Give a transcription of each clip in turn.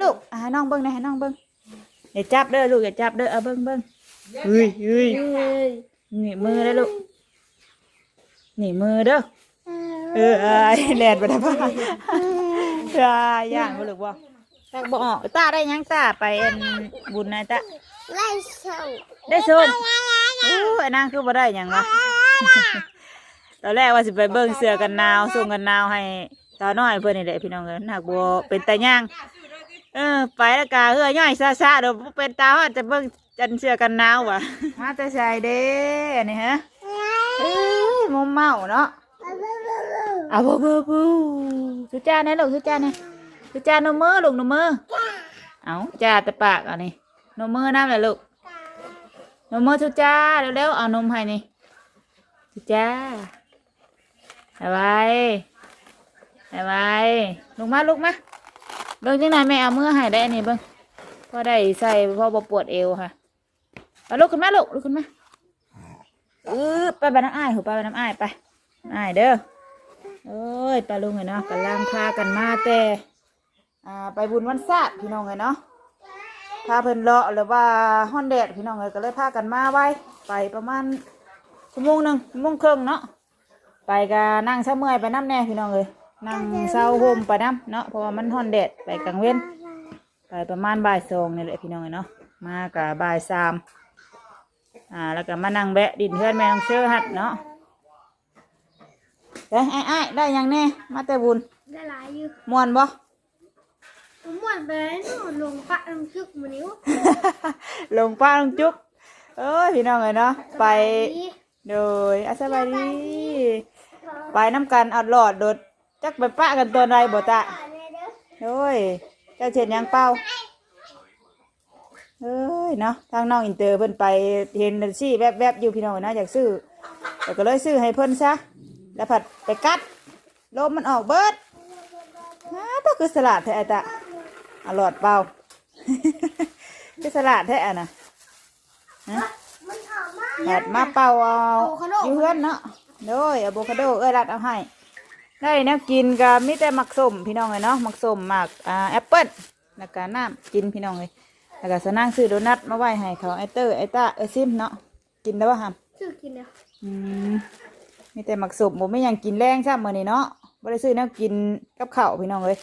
ลูกอ่าให้น้องเบิ้งหนะให้น้องเบิ้งอย่าจับเด้อลูกอย่าจับเด้อเอาเบิ้งเบิ้งเฮ้ยเฮ้ยหนีมือได้อลูกหนีมือเด้อเออไอ้แลนไปได้ป่ะอ่าย่างบ่ลูกบ่ตักบ่ออกตาได้ยังตาไปอันบุญนายตาไล่เช่าได้ชมโอ้ยนางคือบ่ได้หยังวะ ตอนแรกว่าสิไปเบิ่งเสือกันหนาวส่งกันหนาวให้ตาน้อยเพิ่นนี่แหละพี่น้องเอ้ยหากบ่เป็นตาย่าง เออ ไปแล้วกาเฮือย่อยซาๆเดี๋ยวบ่เป็นตาฮอดจะเบิ่งจันเสือกันหนาวว่ะมาแต่ใส่เด้อันนี้ฮะเอ้ยมุมเมาเนาะเอาบ่บ่บ่สุจ้าแน่ลูกสุจ้าแน่สุจ้านมมือลูกนมมือเอาจ้าแต่ปากเอันนี้นมมือน้ำเลยลูกนมมือทุจ้าเร็วๆเอานมให้นี่ทุจ้าเอาไว้เอาไว้ลุกมาลุกมา เบิ่งจังไหนแม่เอามือให้ได้อันนี้เบิ่งพอได้ใส่พอบ่ปวดเอวค่ะเอาลุกขึ้นมาลูกลุกขึ้นมาเออไปไปน้ำอ้ายหัวไปไปน้ำอ้ายไปอ้ายเด้อโอ้ยไปลุงเลยเนาะกำลังพากันมาแต่อ่าไปบุญวันศาสตร์พี่น้องเลยเนาะพาเพิ่นเลาะหรือว่าฮ้อนแดดพี่น้องเอ้ยก็เลยพากันมาไว้ไปประมาณชั่วโมงหนึ่งชั่วโมงครึ่งเนาะไปก็นั่งเช้าเมื่อยไปน้ำแน่พี่น้องเอ้ย นั่งเช้าโฮมไปน้ำเนาะเพราะว่ามันฮ้อนแดดไปกลางเว้นไปประมาณบ่ายสองนี่แหละพี่น้องเอ้ยเนาะมากับบ่ายสามอ่าแล้วก็มานั่งแบะดินเพื่อนแม่น้องเชื่อหัดเนาะเอ้ยไอ้ไอ้ายได้หยังแน่มาแต่บุญได้หลายอยู่ม่วนบ่ผมหมดไปหนูลงปะลงซึกมานิ้วลงป้าลงจุกเอ้ยพี่น้องเอ้ยเนาะไปโดยอาสบายดีไปน้ำกันเอาหลอดโดด จักไปปะกันตัวใดบ่ตะโดยเจ้าเช็ดหยังเป้าเอ้ยเนาะทางน้องอินเตอร์เพิ่นไปเห็นซี่แวบๆอยู่พี่น้องนะอยากซื้อแต่ก็เลยซื้อให้เพิ่นซะแล้วผัดไปกัดลมมันออกเบิดฮะต้องคือสลัดแท้อะตะเอาหลอดเป่าคือสลัดแท้อะนะฮะมันออกมาแดดมาเป่าเอาอะโวคาโดอยู่เพื่อนเนาะโดยอะโวคาโดเอ้ยรัดเอาให้ ได้แนวกินก็มีแต่หมักส้มพี่น้องเลยเนาะหมักส้มหมักอ่าแอปเปิ้ลแล้วก็น้ำกินพี่น้องเลยแล้วก็สนั่งซื้อโดนัทมาไว้ให้เขาไอเตอร์ไอต้าไอซิมเนาะกินแล้ววะฮัมซึกกินเนี่ยอืมมีแต่หมักส้มผมไม่ยังกินแรงซ้ำมื้อนี้เนาะบ่ได้ซื้อแนวกินกับข้าวพี่น้องเลย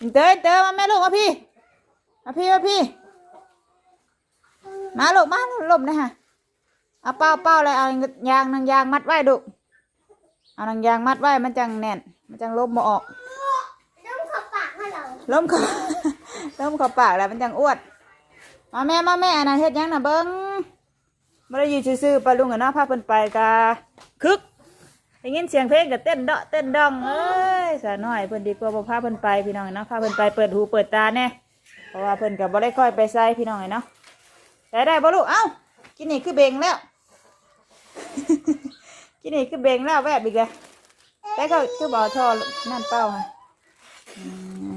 อินเตอร์อินเตอร์มาแม่ลูกมาพี่มาพี่มาพี่ มาลูกมาลมนะฮะเอาเป้าเป้าเลยเอายางนางยางมัดไว้ดุ เอานางยางมัดไว้มันจังแน่น มันจังลบมาออกต้องขอปากให้เราล้มเขาล้มเขาปากแล้วมันจังอ้วนมาแม่มาแม่อันนั้นเฮ็ดหยังน่ะเบิ้งไม่ได้อยู่ซื่อๆปลาลุงกับน้าพาเพิ่นไปกาคึกได้ยินเสียงเพลงกับเต้นเดาะเต้นดองเอ้ยสาน้อยเพิ่นดีกว่าบ่พาเพิ่นไปพี่น้องเนาะพาเพิ่นไปเปิดหูเปิดตาแน่เพราะว่าเพิ่นกับบ่ได้ค่อยไปใส่พี่น้องเนาะได้ได้บ่ลูกเอ้ากินนี่คือเบงแล้ว กินนี่คือเบงแล้วแวบอีกเลยแต่ก็คือบ่อทอนั่นเป้าค่ะอืม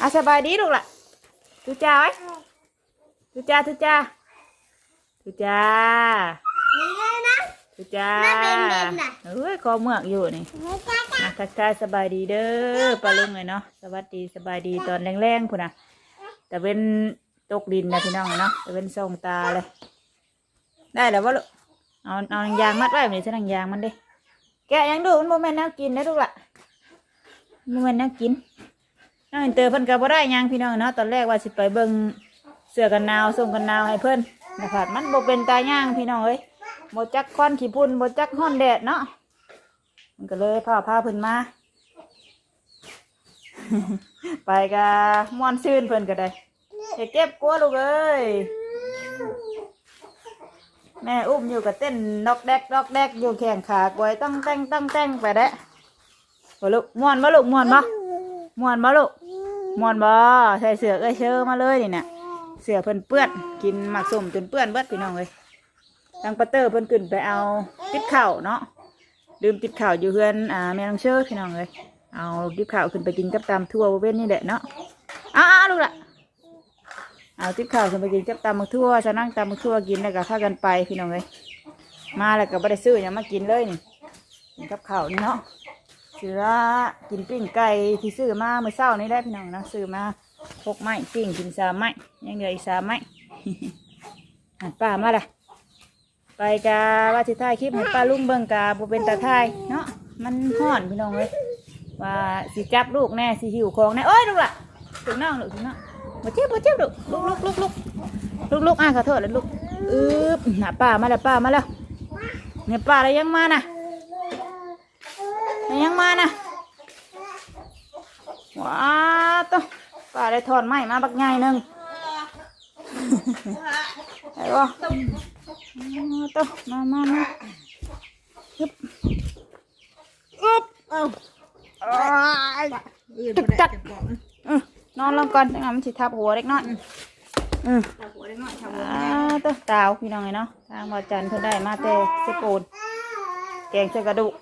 อะสบายดีลูกล่ะทุจ้าไว้ทุจ้าทุจ้าทุจ้านี่เลยนะทุจ้าแม่เป็นเมนน่ะเอ้ยคอเมือกอยู่นี่ไม่ใช่จ้ะอะทักทายสบายดีเด้อปลาลุงเลยเนาะสวัสดีสบายดีตอนแรงๆพุ่นนะแต่เป็นตกดินนะพี่น้องเนาะแต่เป็นส่องตาเลย ได้แล้ววะลูก เอาเอาหนังยางมัดไว้แบบนี้ใช้หนังยางมันเด้แกะยังดูมันโมเมนต์แนวกินนะลูกละโมเมนต์แนวกินน้องอินเตอเพิ่นก็บ่ได้ยังพี่น้องเนาะตอนแรกว่าสิไปเบิ่งเสื้อกันหนาวส่งกันหนาวให้เพิ่นนะครับมันบ่เป็นตาย่างพี่น้องเอ้ยบ่จักควันขี้พุ่นบ่จักฮ้อนแดดเนาะมันก็เลยพาพาเพิ่นมา ไปกะม่วนซื่นเพิ่นก็ได้เก็บกลัวลูกเอ้ย แม่อุ้มอยู่กับเต้นดอกแดกดอกแดกอยู่แข่งขากวยต้องแต่งต้องแต่งไปเด้บ่ลูกม่วนบ่ลูกม่วนบ่ม่วนบ่ลูกม่วนบ่ใส่เสือเอ้ยเชื่อมาเลยนี่น่ะเสือเพิ่นเปื้อนกินหมักส้มจนเปื้อนเบิดพี่น้องเอ้ยทางปะเตอร์เพิ่นขึ้นไปเอาติดข้าวเนาะดื่มติดข่าวอยู่เพื่อนอ่าแม่น้องเชื่อพี่น้องเลยเอาติดข่าวขึ้นไปกินกับตำทั่วเวณนี่แหละเนาะอ้าวลูกละ เอาติดข่าวขึ้นไปกินกับตำมักทั่วจะนั่งตำมักทั่วกินแล้วก็พากันไปพี่น้องเลยมาแล้วก็ไม่ได้ซื้อหยังมากินเลยนี่กินกับข้าวนี่เนาะซื้อกินปิ้งไก่ที่ซื้อมาเมื่อเช้านี้ได้พี่น้องนะซื้อมาพกไม้ปิ้งกินสามไม้ยังเหลืออีกสามไม้หันป้ามาละไปกาว่าสิถ่ายคลิปให้ป้าลุงเบิ่งกาบ่เป็นตาถ่ายเนาะมันฮ้อนพี่น้องเลยว่าสิจับลูกแน่สิหิวของแน่โอ้ยลูกล่ะถึงน้องลูกถึงน้อง บ่เจ็บบ่เจ็บลูกลูกลูกลูกลูกลูกลูกอะขอโทษแล้วลูกอึ๊บหาป้ามาแล้วป้ามาแล้วเนี่ยป้าอะไรยังมาน่ะอะไรยังมาน่ะว้าวตัวป้าได้ถอนไม้มาบักใหญ่หนึงไอ้บ่ตัวมามามายึบอึ๊บเอ้าอ้ายตึกตักอือ นอนลงก่อนจังหวะมันสิทับหัวเล็กน้อยอืมอ่าตัวตาวพี่น้องไงเนาะทางบอจันเพิ่นได้มาแต่สปูนแกงใส่กระดูก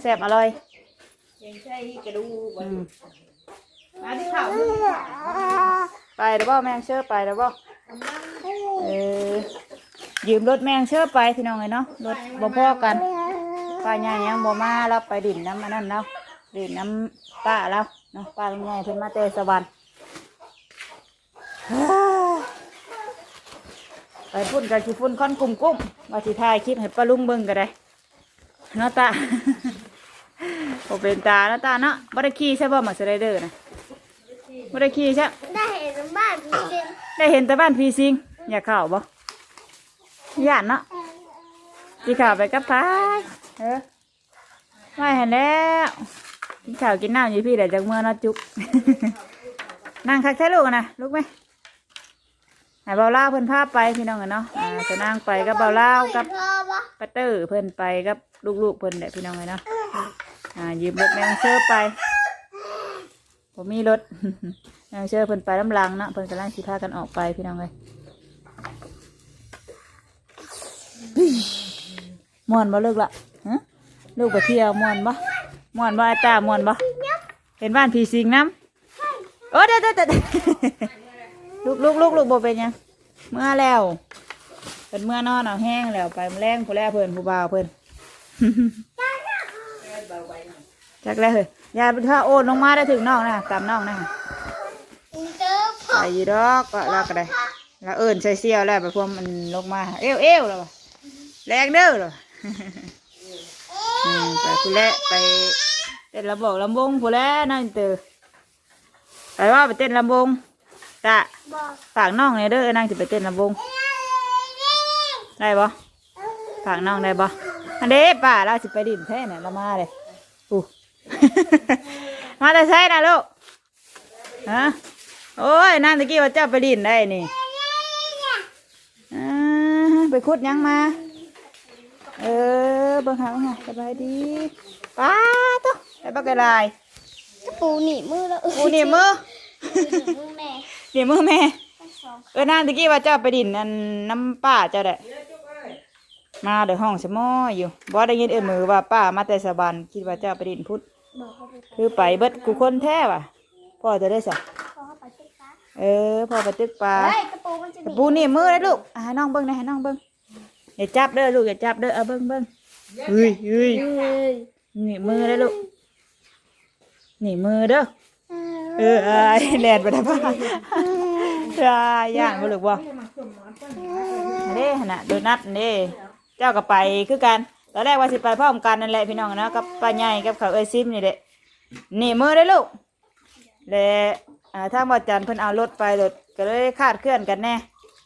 แซ่บอร่อยยังใช่กระดูกอืมมาที่ข่าวไปแล้วบ่แมงเชื่อไปแล้วบ่เออยืมรถแมงเชื่อไปพี่น้องไงเนาะรถบ่พอกันป้าใหญ่ยังบ่มาเราไปดินน้ำมันนั่นแล้ วดินน้ำป้าแล้วเนาะป้าลุงใหญ่เพิ่นมาเตะสวรรค์ฮ่าไปพุ่นกันสิพุ่นค่อนกลุ่มกุ้มว่าสิถ่ายคลิปให้ป้าลุงเบิ่งก็ได้เนาะตาบ่เป็นตาเนาะตาเนาะบ่ได้ขี่ใช่บ่มาสไลเดอร์นะบ่ได้ขี่ใช่ได้เห็นบ้านพี่เจนได้เห็นแต่บ้านพีซิงอยากเข้าบ่ย่านเนาะที่ข่าวไปกับพายเออไม่เห็นแล้ว กินข้าวกินน้ำอยู่พี่เดี๋ยวจากเมื่อนาะจุก นั่งคักแท้ลูกนะลูกไหมให้เบาเล่าเพิ่นพาไปพี่น้องกันเนาะอ่าจะนั่งไปกับเบาเล่ากับปัตเตอร์เพิ่นไปกับลูกๆเพิ่นแหละพี่น้องเลยเนาะอ่ายืมรถแมงเชอร์ไป ผมมีรถ แมงเชอร์เพิ่นไปลำลังเนาะเพิ่นกำลังสิพากันออกไปพี่น้องเลยม่วนบ่เลิกละฮะลูกไปเที่ยวม่วนบ่ ม่วนบ่อาตาม่วนบ่เห็นบ้านผีสิงน้ำโอ้เด็ดเด็ดเด็ดลูกลูกลูกลูกบ่เป็นหยังเมื่อแล้วเป็นเมื่อนอนเอาแห้งแล้วไปแรงผู้แลเพิ่นผู้บ่าวเพิ่นจักแล้วเฮ้ยยายถ้าโอนลงมาได้ถึงน้องนะตามน้องนะเจอพ่อไปอยู่ดอกก็แล้วก็ได้แล้วเอิญใส่เสี้ยวแล้วไปพวกมันลงมา เอวเอวแล้วว่ะแรงเด้อเลยอื มไปผู้แลไปเต้นลำบอกลำวงผู้แลนั่นเตอไปว่าไปเต้นลำวงตะบอกฝากน้องเลยเด้อนั่งจะไปเต้นลำวงได้ปะฝากน้องได้ปะอันเด้ป่าเราสิไปดินแท้เนี่ยเรามาเลยอู้ มาแต่ใช่นะลูกฮะโอ้ยนั่นตะกี้ว่าเจ้าไปดินได้นี่อ่าไปขุดหยังมา เออเบิ่งหาเบิ่งหาสบายดีป้าตุ๊ไปบักกะลายปูหนีมือแล้วกูเหนี่ยมือมือแม่เหนี่ยมือแม่ทั้งสองเออนั่นตะกี้ว่าเจ้าไปดินนั่นน้ำป้าเจ้าได้มาเดี๋ยวห้องสมออยู่บ่ได้ยินเอ็นมือว่าป้ามาแต่สะบันคิดว่าเจ้าไปดินพุทธบอกเขาไปคือไปเบิดกูคนแท้ว่ะพ่อจะได้สักพ่อไปตึกฟ้าเออพ่อไปตึกปลาเฮ้ยกระปูมันจะหกระนีปูนี่มือเลยลูกอะให้น้องเบิ้งนะให้น้องเบิ้ง อย่าจับเด้อลูกอย่าจับเด้อเอาเบิ้งเบิ้งเฮ้ยเฮ้ยเฮ้ยนี่มือเลยลูกนี่มือเด้อเอออายแลนไปได้ป่ะอายย่านบ่ลูกบ่เด้หั่นน่ะโดนัทเด้เจ้าก็ไปคือกันตอนแรกว่าสิไปพร้อมกันนั่นแหละพี่น้องเนาะกับป้าใหญ่กับเขาวเอ้ยซิมนี่แหละนี่มือเลยลูกและอ่าทางบ่จันเพิ่นเอารถไปรถก็เลยคาดเคลื่อนกันแน่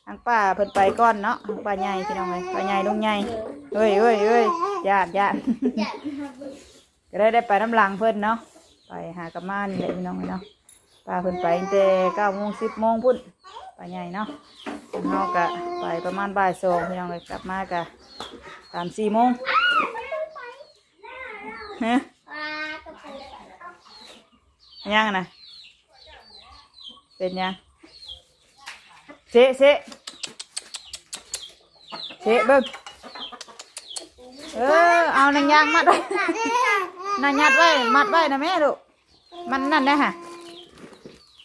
ทางป้าเพิ่นไปก่อนเนาะทางป้าใหญ่พี่น้องเอ้ยป้าใหญ่ลุงใหญ่เฮ้ยเฮ้ยเฮ้ยญาติญาติก็เลยได้ไปน้ำหลังเพิ่นเนาะไปหากระมานี่แหละพี่น้องเอ้ยเนาะป้าเพิ่นไปตั้งแต่เก้าโมงสิบโมงพุ่นป้าใหญ่เนาะเฮาก็ไปประมาณบ่ายสองพี่น้องเอ้ยกลับมากะสามสี่โมงฮะปลากระปูยังนะเป็นยัง เสะเสะเสะเบิ้งเออเอานางยางมัดไว้นางยัดไว้มัดไว้นะแม่ลูกมันนั่นได้อฮะ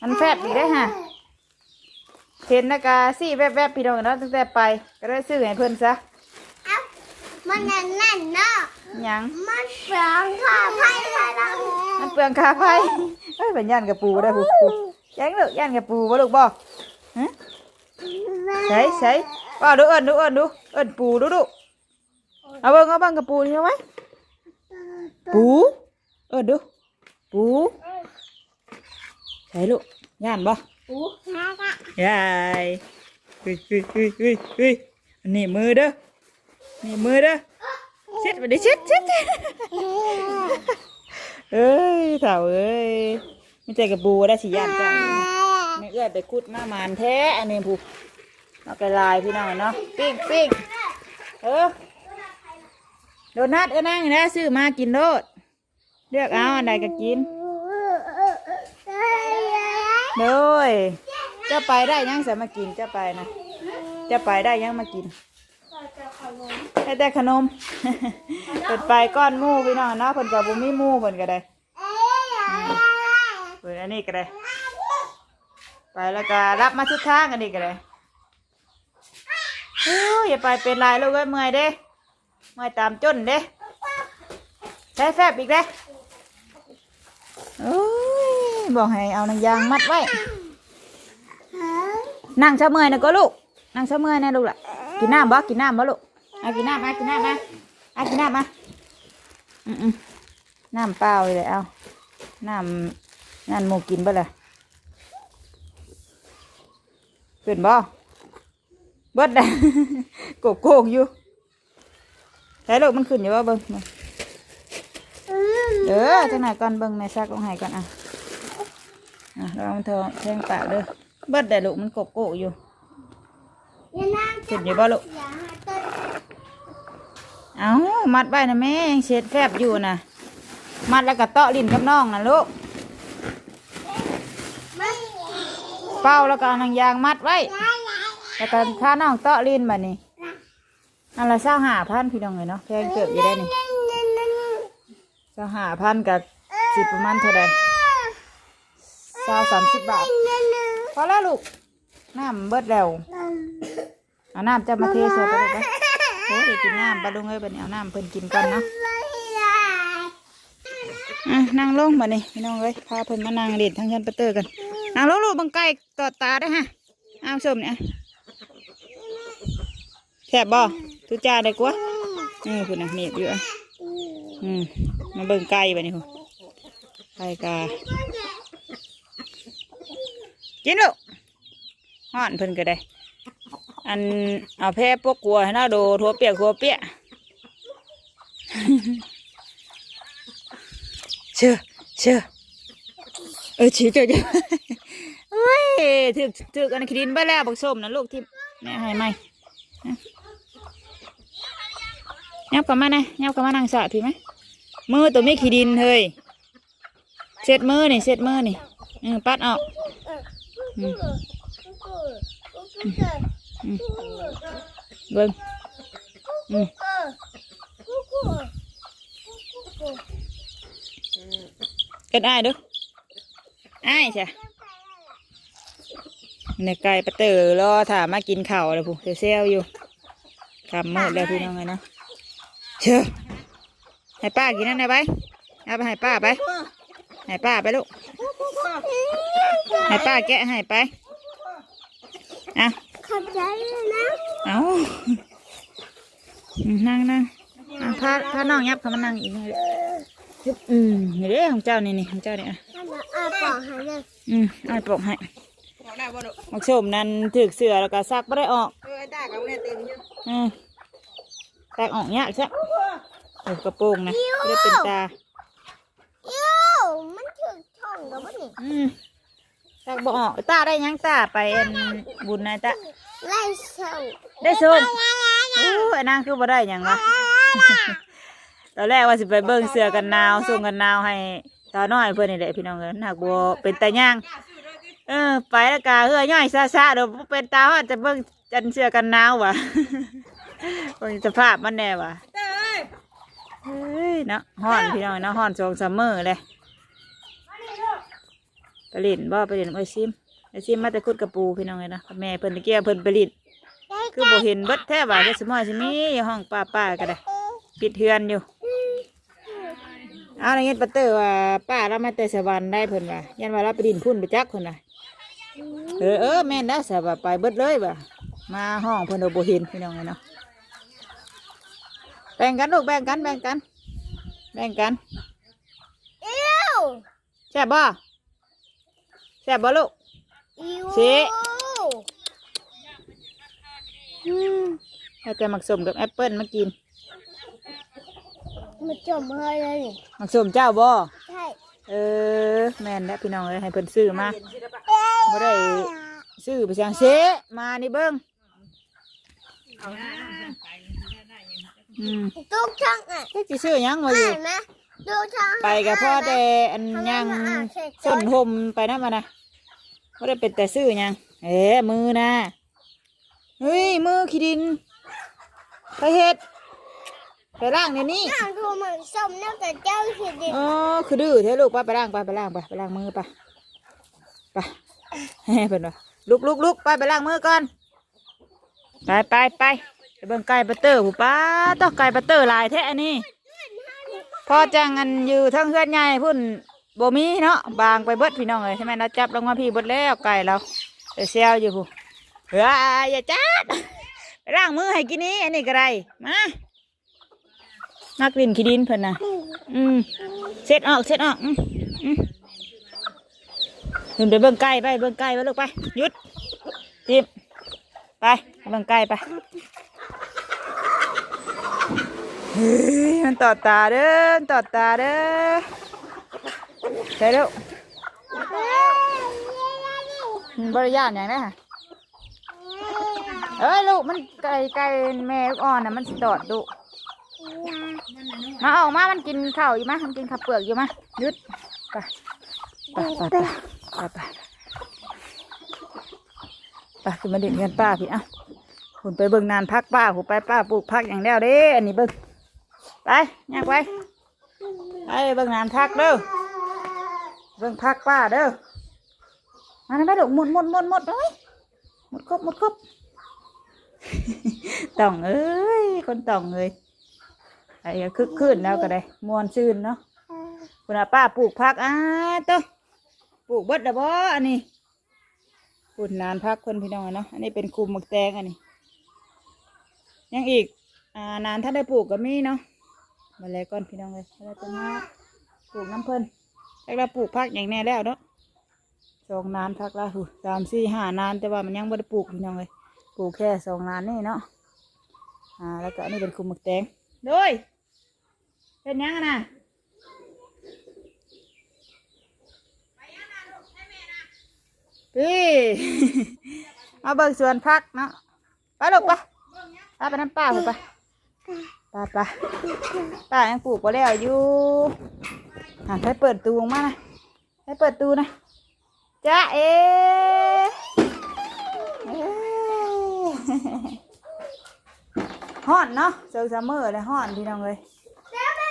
มันแฟดอีกได้อฮะเห็นนะกาซี่แวบๆพี่น้องเนาะตั้งแต่ไปก็ได้ซื้อให้เพื่อนซะเอ้ามันนั่นนั่นเนาะหยังมันเปลืองค่ะไพ่ไพ่ละมันเปลืองค่าไฟเอ้ยเป็นยันกับปูได้อปูปูยังลูกย่านกับปูบ่ลูกบ่ฮะ ใส่ใส่ว่าดูเอิ้นดูเอิ้นดูเอิ้นปูดูดูเอาเบิ่งเอาเบิ่งกับปูนี่เอาไว้ปูเอิ้นดูปูใส่ลูกย่านบ่ปูฮะยายเฮ้ยเฮ้ยเฮ้ยเฮ้ยเฮ้ยอันนี้มือเด้อนี่มือเด้อเช็ดไปดิเช็ดเช็ดเช็ดเอ้ยเถ่าเอ้ยไม่ใจกับปูได้สิย่านจ้าไม่เอื้อไปคุดมามานแท้อันนี้ผู เอาไปลายพี่น้องเนาะปิ้งปิ้งเออโดนัทเออนั่งนะซื้อมากินโลดเลือกเอาอันใดก็กินโดยจะไปได้ยังสามากินจะไปนะจะไปได้ยังมากินได้แต่ขนมเปิดไปก้อนมู่พี่น้องเนาะเพิ่นกับบุมีหมู่เพิ่นก็ได้เปิดอันนี้ก็ได้ ไปแล้วก็รับมาทุกทางอันนี้ก็ได้ อ้ยอย่าไปเป็นลายลูกเอ้ยเมื่อยเด้เมื่อยตามจนเด้ใช้แฟบอีกเด้โอ้ยบอกให้เอานังยางมัดไว้ นั่งเช้าเมื่อยนะก็ลูก นั่งเช้าเมื่อยนะลูกล่ะ กินน้ำบ่กินน้ำบ่ลูกเอากินน้ำมากินน้ำมาเอากินน้ำมาอืมน้ำเปล่าเลยเอา น้ำนั่นหมูกินบ่เลยขึ้นบ่ เบิดได้โกกโกกอยู่ใช่ลูกมันขึ้นอยู่บ่เบิ่งมาเด้อจังไหนก่อนเบิ่งแม่ซักลงให้ก่อนอะอะลองเธอแทงปากเด้อเบิดได้ลูกมันโกกโกกอยู่อย่านั่งขึ้นอยู่บ่ลูกอย่าหาต้นเอามัดไว้นะแม่ยังเช็ดแฟบอยู่นะมัดแล้วก็เตาะลิ้นกับน้องนะลูกไม่เป้าแล้วก็เอาหนังยางมัดไว้ แล้วก็ถ้าน้องเตาะลิ้นแบบนี้อันละเศร้าหาพันพี่น้องเลยเนาะแพงเกิบอยู่ได้นี่เศร้าหาพันกับสิบประมาณเท่าใดเศร้าสามสิบบาทพอแล้วลูกน้ำเบิดแล้วเอาน้ำจะมาเทใส่ไปเลยปะโอ้ยกินน้ำปลาลุงเอ้ยบัดนี้เอาน้ำเพิ่นกินก่อนเนาะนั่งลงมานี่พี่น้องเอ้ยพาเพิ่นมานั่งเล่นทั้งยันประเตอร์กันนั่งลงลูกบังไก่ตอดตาได้ฮะอ้าวส้มเนี่ย แซ่บบ่ทุจ้าได้กว่าเออคุณนะเมียบอยู่อะอืมมาเบิ่งไก่ไปนี่คุณไก่กากินลูกห่อนเพิ่นก็ได้ อันเอาแพร่ปกกลัวให้น่าดูทั่วเปียกทั่วเปียกเชื่อเชื่อเออชี้เจอเจอเฮ้ยถือถือกันคิดินไปแล้วบักส้มนะลูกที่แม่ให้ไหม ยับกลับมานะยับกลับมานั่งสะพี่ไหมมือตัวไม่ขี้ดินเฮ้ยเสร็จมือนี่เสร็จมือนี่เออปัดออกอืมอืมเบิ้งอืมกันอ้ายเดูอ้ายใช่ในไก่ปะเตอร์รอถามมากินเข้าเลยผู้เซลอยู่ทำมืดแล้วพี่น้องเลยเนาะ เชื่อให้ป้ากินนั่นได้ไปเอาไปให้ป้าไป ให้ป้าไปลูก ให้ป้าแกะให้ไปอะขอบใจนะเอาอืมนั่งนั่งอะพาพาน้องยับเขามานั่งอีกหน่อยฮึบอืมนี่เด้ของเจ้านี่นี่ของเจ้านี่อะถ้าเราอาปอกให้เลยอืมเอาไปปลอกให้บอกได้บ่ลูกมักชมนั่นถึกเสือแล้วก็ซักไม่ได้ออกเออได้กับเนี่ยเต็มอยู่อืม แตกออกยากใช่เออกระโปรงนะไม่ได้เป็นตายูมันถึงช่องกับมันนี่อืมแตกบ่ออกตาได้ยังตาไปอันบุญนายตาไล่ช่องได้ชมโอ้ยอันนางคือบ่ได้หยังวะตอนแรกว่าสิไปเบิ่งเสือกันหนาวส่งกันหนาวให้ตาน้อยเพื่อนนี่แหละพี่น้องเอ้ยหนักบัวเป็นตาย่างเออไปแล้วกาเฮือย่อยซาซาเดี๋ยวเป็นตาว่าจะเบิ่งจันเสือกันหนาววะ เบิ่งสภาพมันแน่วะเอ้ยเฮ้ยเนาะฮ้อนพี่น้องเนาะฮ้อนสองซัมเมอร์เลยไปลินบ่ไปลินไอซิมไอซิมมาแต่คุดกระปูพี่น้องเลยนะแม่เพิ่นตะเกียบเพิ่นไปลินคือบ่เห็นเบิดแท้ว่าก็สมอยสิมีอยู่ห้องป้าป้าๆก็ได้ปิดเทือนอยู่เอาในเงี้ยปัตเตอร์ว่าป้าเรามาแต่สวรรค์ได้เพิ่นว่ายันว่าเราไปดินพุ่นไปจักเพิ่นว่าเออเออแม่นได้สบไปเบิดเลยบ่ะมาห้องเพิ่นเอาบ่เห็นพี่น้องไงเนาะ แบ่งกันลูกแบ่งกันแบ่งกัน แบ่งกันเอ้วแซ่บบ่แซ่บบ่ลูกอิวสิอืมให้แต่หมักสมกับแอปเปิ้ลมากินมาจมให้เลยนี่หมักสมเจ้าบ่ใช่เออแม่นแล้วพี่น้องเอ้ยให้เพิ่นซื้อมาบ่ได้ซื้อไปเสียงเสมานี่เบิ่งอื มตุ๊กช่างอะเฮ็ดสิซื้อหยังมาอยู่เห็นไหมดูช่างไปกับพ่อแต่อันยังส้นหมไปนะมานะบ่ได้เป็นแต่ซื้อหยังเอ๊ะมือนะเฮ้ยมือขี้ดินไปเฮ็ดไปล้างเดี๋ยวนี้ช่างดูเหมือนส้มน่าจะเจ้าขีดดิอ๋อคือดื้อเถอะลูกไปไปล้างไปไปล้างไปไปล้างมือไปไปเฮ้เพิ่นว่าลุกลุกลุกไปไปล้างมือก่อน ไปไปไป ไปเบิ่งไก่บัตเตอร์หูป้าต้องไก่บัตเตอร์หลายแท้อันนี้พอจังอันอยู่ทั้งเฮือนใหญ่พุ่นโบมีเนาะบางไปเบิดพี่น้องเลยใช่ไหมเราจับลงมาพี่เบิดแล้วไก่เราเดี๋ยวเซลอยู่ผู้เฮ้ยอย่าจับไปล้างมือให้กินนี้อันนี้ก็ได้มานักลินขี้ดินเพิ่นน่ะอืมเช็ดออกเช็ดออกอืมอืมขึ้นไปเบิ่งไก่ไปเบิ่งไก่ไปลูกไปหยุดทิมไปไปเบิ่งไก่ไป ฮ้ยมันตอดตาเด้อมันตอดตาเด้อใช่แล้วบริยานอย่างนี้ค่ะเอ้ยลูกมันไก่ไก่แม่อ่อนน่ะมันสิตอดดุมาออกมา มันกินข้าวอยู่มะมันกินข้าวเปลือกอยู่มะหยุดไปไปไปไปไปไปไปขึ้นมาเด็ดเงินป้าพี่เอ้าคุณไปเบิ่งนานพักป้าคุณไปป้าปลูกพักอย่างแล้วเด้ อันนี้เบิ่ง ไปยากไปไปเบิ่งนานพักเด้อเบิ่งพักป้าเด้อมาหน่อยลูกหมุนหมุนหมุนหมุนเลยหมุนครบหมุนครบต่องเอ้ยคนต่องเลยไอ้คึกคืนแล้วก็ได้มวนชื่นเนาะคุณอาป้าปลูกผักอ้าต้อปลูกเบิดเดบ่อันนี้ปุ่นนานพักคนพี่น้องอะเนาะอันนี้เป็นคุมหมักแตงอันนี้ ยังอีกอ่านานถ้าได้ปลูกก็มีเนาะ มาแล้วก่อนพี่น้องเลยเราจะมาปลูกน้ำเพิ่นแล้วเราปลูกผักอย่างแน่แล้วเนาะสองนานพักละหูสามสี่ห้านานแต่ว่ามันยังไม่ได้ปลูกพี่น้องเลยปลูกแค่สองนานนี่เนาะอ่าแล้วก็นนี้เป็นคุมหมักแตงด้วยเป็นยังไงนะพี่มาเบิกสวนพักเนาะไปลูกไปไปไปน้ำป้าไปไปไปไปป้ายังปลูกไปแล้วอยู่หันให้เปิดตูออกมานะให้เปิดตูนะจ้าเอเอ้ยฮ้อนเนาะเจอซัมเมอร์เลยฮ้อนพี่น้องเลย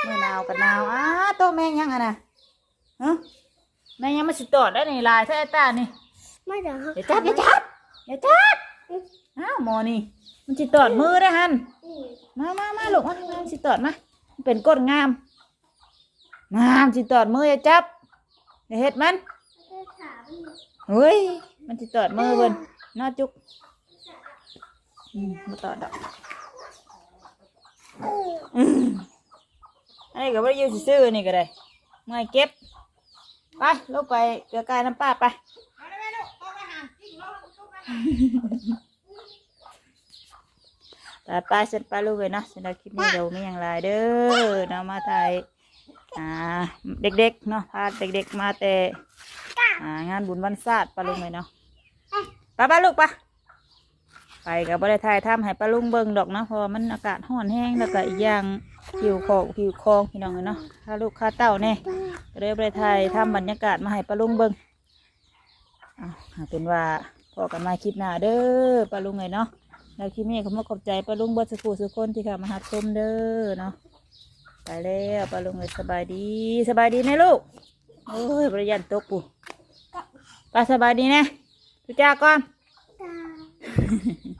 เมื่อหนาวกับหนาวอ้าโตวแมงยังไงนะฮะแมงยังมาสิตอดได้นี่ลายแท้ตานี่ไม่เดี๋ยวอย่าจับอย่าจับอย่าจับอ้าวหมอนี่ มันสิตอดมือได้ฮันมามามาลูกมามาสิตอดมามันเป็นก้นงามงามสิตอดมืออย่าจับอย่าเฮ็ดมันเฮ้ยมันสิตอดมือเบิ่นน่าจุกมาตอดดอกอืมอันนี้ก็ไม่ได้ยืซื้อนี่ก็ได้เมื่อยเก็บไปลงไปเกลือกายน้ำป้าไป ไปไปเสร็จไปลูกเลยเนาะสำหรับคลิปนี้เราไม่อย่างไรเด้อเนาะมาถ่ายอ่าเด็กๆเนาะพาเด็กๆมาแต่อ่างานบุญวันศาสตร์ปลาลุงเลยเนาะไปไปลูกไปไปกับบริไทยทำให้ปลาลุงเบิ่งดอกเนาะเพราะว่ามันอากาศร้อนแห้งแล้วก็อีกอย่างผิวคอผิวคองพี่น้องเนาะถ้าลูกค้าเต้าแน่ก็เลยบริไทยทำบรรยากาศมาให้ปลาลุงเบิ่งเอาเอาเป็นว่าพอกันมาคลิปหน้าเด้อปลาลุงเลยเนาะ แล้วคลิปนี้เขามาขอบใจปลาลุงเบิดสุขสุขคนที่เข้ามาหับชมเด้อเนาะไปแล้วปลาลุงเลยสบายดีสบายดีไหมลูกโอ้ยบริยันตกปู่ปลาสบายดีนะทุจ้าก่อนตา